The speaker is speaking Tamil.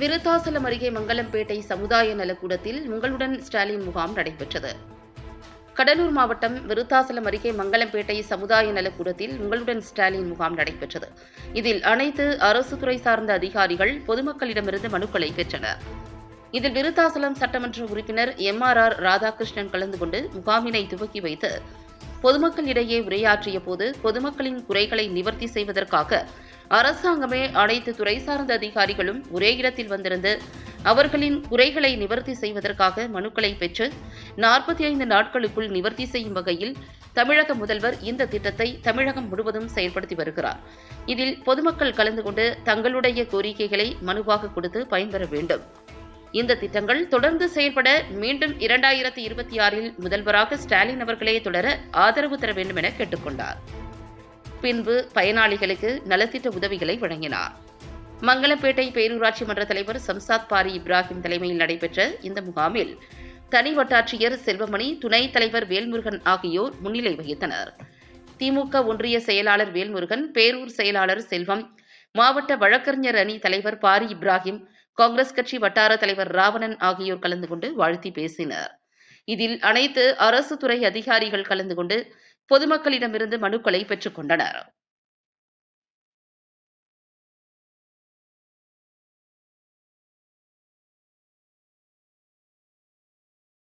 விருத்தாசலம் அருகே மங்கலம்பேட்டை சமுதாய நலக்கூடத்தில் உங்களுடன் ஸ்டாலின் முகாம் நடைபெற்றது. கடலூர் மாவட்டம் விருத்தாசலம் அருகே மங்கலம்பேட்டை சமுதாய நலக்கூடத்தில் உங்களுடன் ஸ்டாலின் முகாம் நடைபெற்றது. இதில் அனைத்து அரசு துறை சார்ந்த அதிகாரிகள் பொதுமக்களிடமிருந்து மனுக்களை பெற்றனர். இதில் விருத்தாசலம் சட்டமன்ற உறுப்பினர் எம் ஆர் ஆர் ராதாகிருஷ்ணன் கலந்து கொண்டு முகாமினை துவக்கி வைத்து பொதுமக்களிடையே உரையாற்றிய போது பொதுமக்களின் குறைகளை நிவர்த்தி செய்வதற்காக அரசாங்கமே அனைத்து துறை சார்ந்த அதிகாரிகளும் ஒரே இடத்தில் வந்திருந்து அவர்களின் குறைகளை நிவர்த்தி செய்வதற்காக மனுக்களை பெற்று நாற்பத்தி ஐந்து நாட்களுக்குள் நிவர்த்தி செய்யும் வகையில் தமிழக முதல்வர் இந்த திட்டத்தை தமிழகம் முழுவதும் செயல்படுத்தி வருகிறார். இதில் பொதுமக்கள் கலந்து கொண்டு தங்களுடைய கோரிக்கைகளை மனுவாக கொடுத்து பயன்பெற வேண்டும். இந்த திட்டங்கள் தொடர்ந்து செயல்பட மீண்டும் இரண்டாயிரத்தி இருபத்தி ஆறில் முதல்வராக ஸ்டாலின் அவர்களே தொடர ஆதரவு தர வேண்டும் என கேட்டுக்கொண்டார். பின்பு பயனாளிகளுக்கு நலத்திட்ட உதவிகளை வழங்கினார். மங்களப்பேட்டை பேரூராட்சி மன்ற தலைவர் சம்சாத் பாரி இப்ராஹிம் தலைமையில் நடைபெற்ற இந்த முகாமில் தனி வட்டாட்சியர் செல்வமணி துணைத் தலைவர் வேல்முருகன் ஆகியோர் முன்னிலை வகித்தனர். திமுக ஒன்றிய செயலாளர் வேல்முருகன் பேரூர் செயலாளர் செல்வம் மாவட்ட வழக்கறிஞர் அணி தலைவர் பாரி இப்ராஹிம் காங்கிரஸ் கட்சி வட்டார தலைவர் ராவணன் ஆகியோர் கலந்து கொண்டு வாழ்த்தி பேசினர். இதில் அனைத்து அரசு துறை அதிகாரிகள் கலந்து கொண்டு பொதுமக்களிடமிருந்து மனுக்களை பெற்றுக் கொண்டனர்.